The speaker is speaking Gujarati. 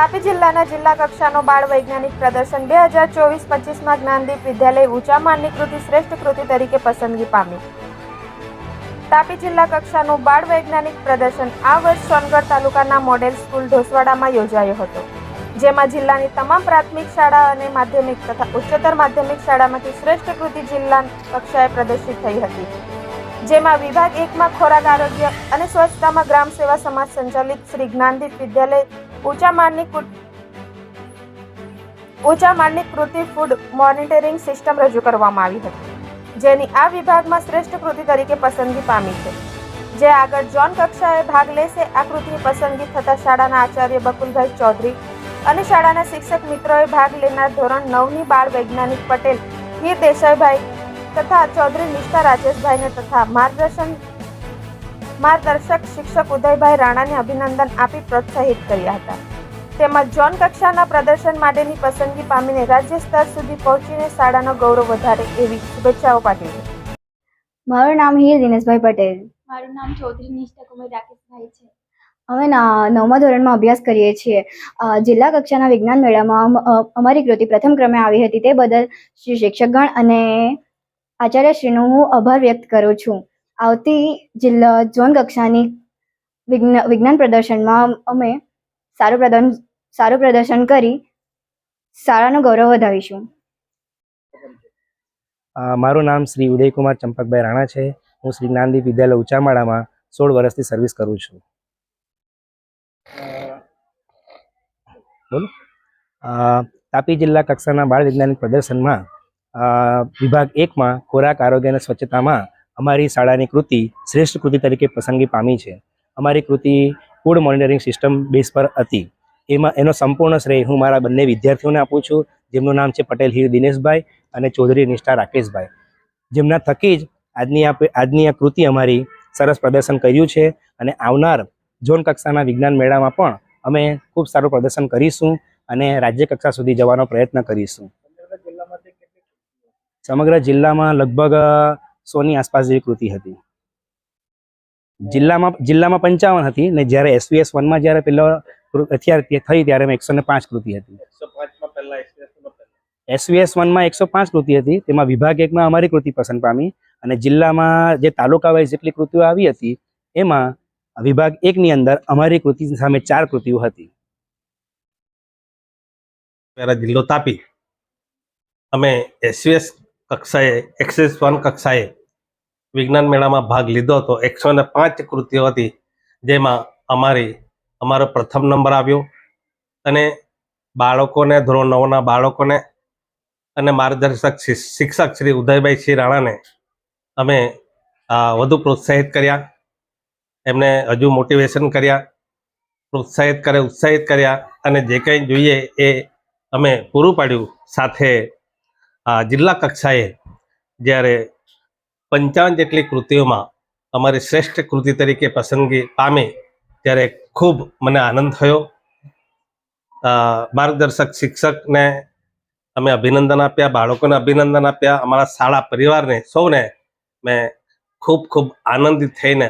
તાપી જિલ્લાના જિલ્લા કક્ષાનો બાળ વૈજ્ઞાનિક પ્રદર્શન બે હજાર ચોવીસ પચીસમાં જ્ઞાનદીપ વિદ્યાલય ઊંચા માનની કૃતિ શ્રેષ્ઠ કૃતિ તરીકે પસંદગી પામી. તાપી જિલ્લા કક્ષાનું બાળ વૈજ્ઞાનિક પ્રદર્શન આ વર્ષ સોનગઢ તાલુકાના મોડેલ સ્કૂલ ઢોસવાડામાં યોજાયો હતો, જેમાં જિલ્લાની તમામ પ્રાથમિક શાળા અને માધ્યમિક તથા ઉચ્ચતર માધ્યમિક શાળામાંથી શ્રેષ્ઠ કૃતિ જિલ્લા કક્ષાએ પ્રદર્શિત થઈ હતી. જેમાં વિભાગ એકમાં ખોરાક આરોગ્ય અને સ્વચ્છતામાં ગ્રામ સેવા સમાજ સંચાલિત શ્રી જ્ઞાનદીપ વિદ્યાલય માળની કુ- ઊંચા માળની કૃતિ ફૂડ મોનિટરિંગ સિસ્ટમ રજૂ કરવામાં આવી હતી. જેની આ વિભાગમાં શ્રેષ્ઠ કૃતિ તરીકે પસંદગી પામી છે. જે આગળ જોન કક્ષાએ ભાગ લેશે, આ કૃતિની પસંદગી થતા શાળાના આચાર્ય બકુલભાઈ ચૌધરી અને શાળાના શિક્ષક મિત્રોએ ભાગ લેનાર ધોરણ નવની બાળ વૈજ્ઞાનિક પટેલ હીર દેસાઈભાઈ તથા ચૌધરી નિષ્ઠા રાજેશભાઈને તથા માર્ગદર્શન માર્ગદર્શક શિક્ષક ઉદયભાઈ રાણાને અભિનંદન આપી પ્રોત્સાહિત કર્યા હતા. તેમજ જોન કક્ષાના પ્રદર્શન માટેની પસંદગી પામીને રાજ્ય સ્તર સુધી પહોંચીને શાળાનો ગૌરવ વધારે એવી શુભેચ્છાઓ પાઠવી મારું નામ હિર દિનેશભાઈ પટેલ. મારું નામ ચૌધરી નિષ્ઠાકુમાર રાકેશભાઈ છે. અમે ના- નવમા ધોરણમાં અભ્યાસ કરીએ છીએ. જિલ્લા કક્ષાના વિજ્ઞાન મેળામાં અમારી કૃતિ પ્રથમ ક્રમે આવી હતી. તે બદલ શ્રી શિક્ષકગણ અને આચાર્યશ્રીનો હું આભાર વ્યક્ત કરું છું. આવતી જિલ્લા ઝોન કક્ષાની વિજ્ઞા, વિજ્ઞાન પ્રદર્શનમાં અમે સારું પ્રદર્શન સારું પ્રદર્શન કરી શાળાનું ગૌરવ વધાવીશું. મારું નામ શ્રી ઉદયકુમાર ચંપકભાઈ રાણા છે. હું શ્રી જ્ઞાનદીપ વિદ્યાલય ઉચામાળામાં સોળ વર્ષથી સર્વિસ કરું છું. બોલો. તાપી જિલ્લા કક્ષાના બાળ વૈજ્ઞાનિક પ્રદર્શનમાં વિભાગ એકમાં ખોરાક, આરોગ્ય અને સ્વચ્છતામાં અમારી શાળાની કૃતિ શ્રેષ્ઠ કૃતિ તરીકે પસંદગી પામી છે. અમારી કૃતિ ફૂડ મોનિટરિંગ સિસ્ટમ બેઝ પર હતી. એમાં એનો સંપૂર્ણ શ્રેય હું મારા બંને વિદ્યાર્થીઓને આપું છું. જેમનું નામ છે પટેલ હીર દિનેશભાઈ અને ચૌધરી નિષ્ઠા રાકેશભાઈ. જેમના થકી જ આજની આ આજની આ કૃતિ અમારી સરસ પ્રદર્શન કર્યું છે અને આવનાર ઝોન કક્ષાના વિજ્ઞાન મેળામાં પણ અમે ખૂબ સારું પ્રદર્શન કરીશું અને રાજ્ય કક્ષા સુધી જવાનો પ્રયત્ન કરીશું. સમગ્ર જિલ્લામાં લગભગ સોની આસપાસ જેવી કૃતિ હતી. જિલ્લામાં જિલ્લામાં પંચાવન હતી ને જ્યારે એસવીએસ વનમાં જ્યારે પેલો અત્યારે થઈ ત્યારે મેં એકસો ને પાંચ કૃતિ હતી. એસવીએસ વનમાં એકસો પાંચ કૃતિ હતી તેમાં વિભાગ એકમાં અમારી કૃતિ પસંદ પામી અને જિલ્લામાં જે તાલુકા વાઇઝ જેટલી કૃતિઓ આવી હતી એમાં વિભાગ એકની અંદર અમારી કૃતિ સામે ચાર કૃતિઓ હતી. જિલ્લો તાપી. અમે એસવીએસ કક્ષાએ એક્સેસ વન કક્ષાએ વિજ્ઞાન મેળામાં ભાગ લીધો હતો. એકસો ને પાંચ કૃતિઓ હતી, જેમાં અમારી, અમારો પ્રથમ નંબર આવ્યો અને બાળકોને, ધોરણ નવના બાળકોને અને માર્ગદર્શક શિક્ષક શ્રી ઉદયભાઈ સિંહ રાણાને અમે વધુ પ્રોત્સાહિત કર્યા. એમને હજુ મોટિવેશન કર્યા, પ્રોત્સાહિત કરે, ઉત્સાહિત કર્યા અને જે કંઈ જોઈએ એ અમે પૂરું પાડ્યું. સાથે જિલ્લા કક્ષાએ જ્યારે પંચાવન જેટલી કૃતિઓમાં અમારી શ્રેષ્ઠ કૃતિ તરીકે પસંદગી પામી ત્યારે ખૂબ મને આનંદ થયો. માર્ગદર્શક શિક્ષકને અમે અભિનંદન આપ્યા, બાળકોને અભિનંદન આપ્યા, અમારા શાળા પરિવારને સૌને મેં ખૂબ ખૂબ આનંદિત થઈને